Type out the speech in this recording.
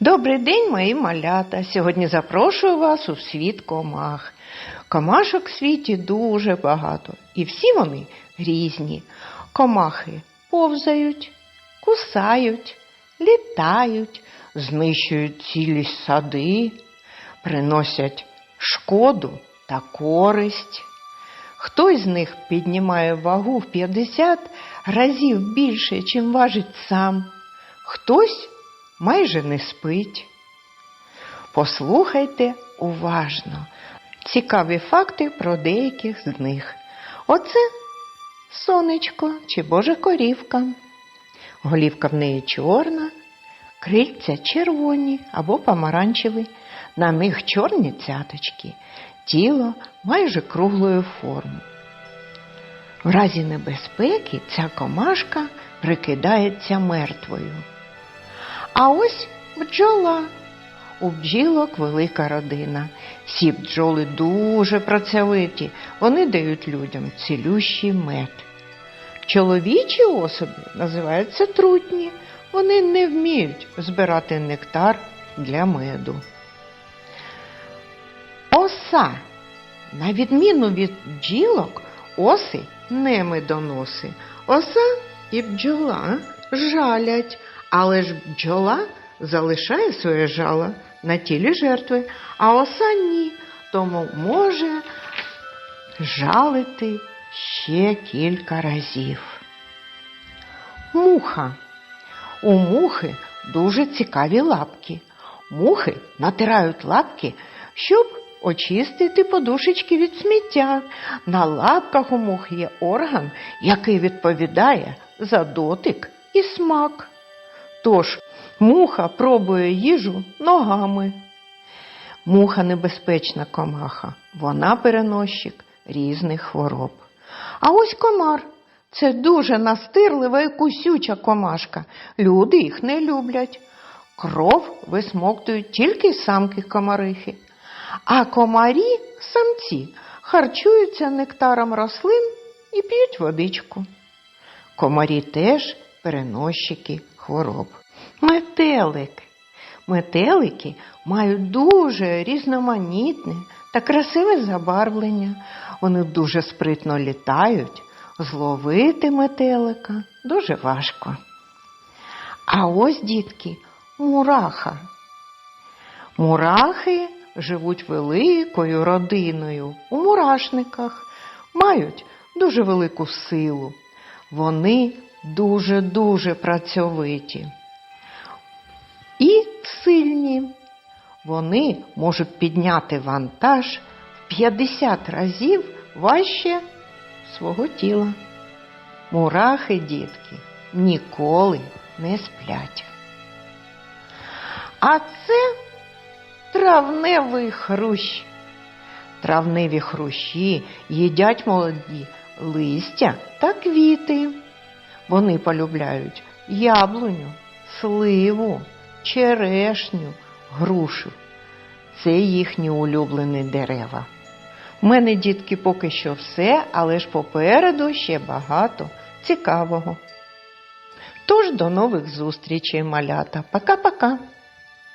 Добрий день, мої малята. Сьогодні запрошую вас у світ комах. Комашок в світі дуже багато, і всі вони різні. Комахи повзають, кусають, літають, знищують цілі сади, приносять шкоду та користь. Хтось з них піднімає вагу в 50 разів більше, чим важить сам. Хтось майже не спить. Послухайте уважно цікаві факти про деяких з них. Оце сонечко чи божа корівка. Голівка в неї чорна, крильця червоні або помаранчеві, на них чорні цяточки, тіло майже круглої форми. В разі небезпеки ця комашка прикидається мертвою. А ось бджола. У бджілок велика родина. Всі бджоли дуже працьовиті, вони дають людям цілющий мед. Чоловічі особи називаються трутні, вони не вміють збирати нектар для меду. Оса. На відміну від бджілок, оси не медоноси. Оса і бджола жалять, але ж бджола залишає своє жало на тілі жертви, а оса ні, тому може жалити ще кілька разів. Муха. У мухи дуже цікаві лапки. Мухи натирають лапки, щоб очистити подушечки від сміття. На лапках у мух є орган, який відповідає за дотик і смак. Тож муха пробує їжу ногами. Муха небезпечна комаха, вона переносчик різних хвороб. А ось комар це дуже настирлива і кусюча комашка. Люди їх не люблять. Кров висмоктують тільки самки комарихи. А комарі, самці, харчуються нектаром рослин і п'ють водичку. Комарі теж переносчики хвороб. Метелик. Метелики мають дуже різноманітне та красиве забарвлення. Вони дуже спритно літають. Зловити метелика дуже важко. А ось, дітки, мураха. Мурахи живуть великою родиною у мурашниках, мають дуже велику силу. Вони дуже-дуже працьовиті і сильні. Вони можуть підняти вантаж в 50 разів важче свого тіла. Мурахи, дітки, ніколи не сплять. А це травневий хрущ. Травневі хрущі їдять молоді листя та квіти. Вони полюбляють яблуню, сливу, черешню, грушу. Це їхні улюблені дерева. У мене, дітки, поки що все, але ж попереду ще багато цікавого. Тож до нових зустрічей, малята. Пока-пока.